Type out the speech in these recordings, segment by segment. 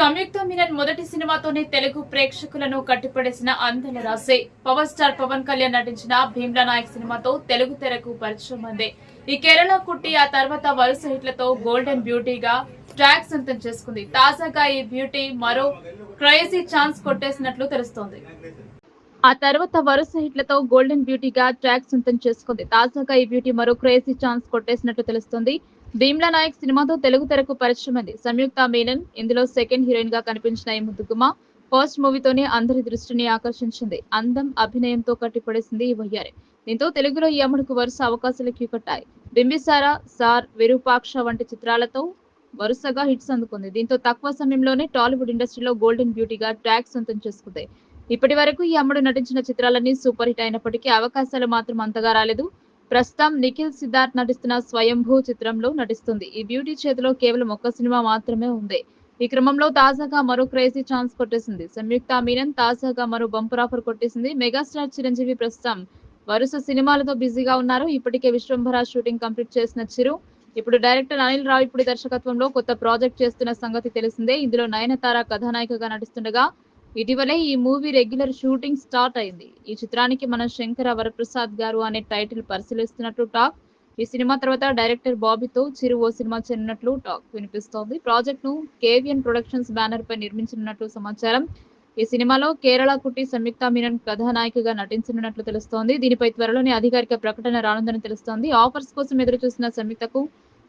సంయుక్త మీనన్ మొదటి సినిమాతోనే తెలుగు ప్రేక్షకులను కట్టిపడేసిన అందల రాసే పవర్ స్టార్ పవన్ కళ్యాణ్ నటించిన భీమ్లా నాయక్ సినిమాతో తెలుగు తెరకు పరిచయం అంది. ఈ కేరళ కుట్టి ఆ తర్వాత వరుస హిట్లతో గోల్డెన్ బ్యూటీగా ట్రాక్ సొంతం చేసుకుంది. తాజాగా ఈ బ్యూటీ మరో క్రైజీ ఛాన్స్ కొట్టేసినట్లు తెలుస్తోంది. ఆ తర్వాత వరుస హిట్లతో గోల్డెన్ బ్యూటీగా ట్రాక్ సొంతం చేసుకుంది. తాజాగా ఈ బ్యూటీ మరో క్రేజీ ఛాన్స్ కొట్టేసినట్లు తెలుస్తోంది. భీమ్లా నాయక్ సినిమాతో తెలుగు తెరకు పరిచయమైంది సంయుక్త మీనన్ ఇందులో సెకండ్ హీరోయిన్గా కనిపించిన ఈ ముద్దుగుమ ఫస్ట్ మూవీతోనే అందరి దృష్టిని ఆకర్షించింది. అందం అభినయంతో కట్టిపడేసింది ఈ వయ్యారి. దీంతో తెలుగులో ఈ అమ్మడికి వరుస అవకాశాలు క్యూకట్టాయి బింబిసార సార్ విరూపాక్ష వంటి చిత్రాలతో వరుసగా హిట్స్ అందుకుంది. దీంతో తక్కువ సమయంలోనే టాలీవుడ్ ఇండస్ట్రీలో గోల్డెన్ బ్యూటీగా ట్రాక్ సొంతం చేసుకుంది. ఇప్పటి వరకు ఈ అమ్మడు నటించిన చిత్రాలన్నీ సూపర్ హిట్ అయినప్పటికీ అవకాశాలు మాత్రం అంతగా రాలేదు. ప్రస్తుతం నిఖిల్ సిద్ధార్థ్ నటిస్తున్న స్వయంభూ చిత్రంలో నటిస్తుంది. ఈ బ్యూటీ చేతిలో కేవలం ఒక్క సినిమా మాత్రమే ఉంది. ఈ క్రమంలో తాజాగా మరో క్రేజీ ఛాన్స్ కొట్టేసింది. సంయుక్త మీనన్ తాజాగా మరో బంపర్ ఆఫర్ కొట్టేసింది. మెగాస్టార్ చిరంజీవి ప్రస్తుతం వరుస సినిమాలతో బిజీగా ఉన్నారు. ఇప్పటికే విశ్వంభర షూటింగ్ కంప్లీట్ చేసిన చిరు. ఇప్పుడు డైరెక్టర్ అనిల్ రావిపూడి దర్శకత్వంలో కొత్త ప్రాజెక్ట్ చేస్తున్న సంగతి తెలిసిందే. ఇందులో నయనతార కథానాయికగా నటిస్తుండగా ఇటీవలే ఈ మూవీ రెగ్యులర్ షూటింగ్ స్టార్ట్ అయింది. ఈ చిత్రానికి మన శంకర వరప్రసాద్ గారు అనే టైటిల్ పరిశీలిస్తున్నట్లు టాక్. ఈ సినిమా తర్వాత డైరెక్టర్ బాబీతో చిరు ఓ సినిమా చెందినట్లు టాక్ వినిపిస్తోంది. ప్రాజెక్ట్ను కేవిఎన్ ప్రొడక్షన్స్ బ్యానర్ పై నిర్మించనున్నట్లు సమాచారం. ఈ సినిమాలో కేరళ కుట్టి సంయుక్త మీనన్ కథానాయికగా నటించనున్నట్లు తెలుస్తోంది. దీనిపై త్వరలోనే అధికారిక ప్రకటన రానుందని తెలుస్తోంది. ఆఫర్స్ కోసం ఎదురు చూసిన సంయుక్తకు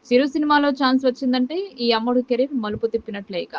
చిరు సినిమాలో ఛాన్స్ వచ్చిందంటే ఈ అమ్మడు కెరీర్ మలుపు తిప్పినట్లేక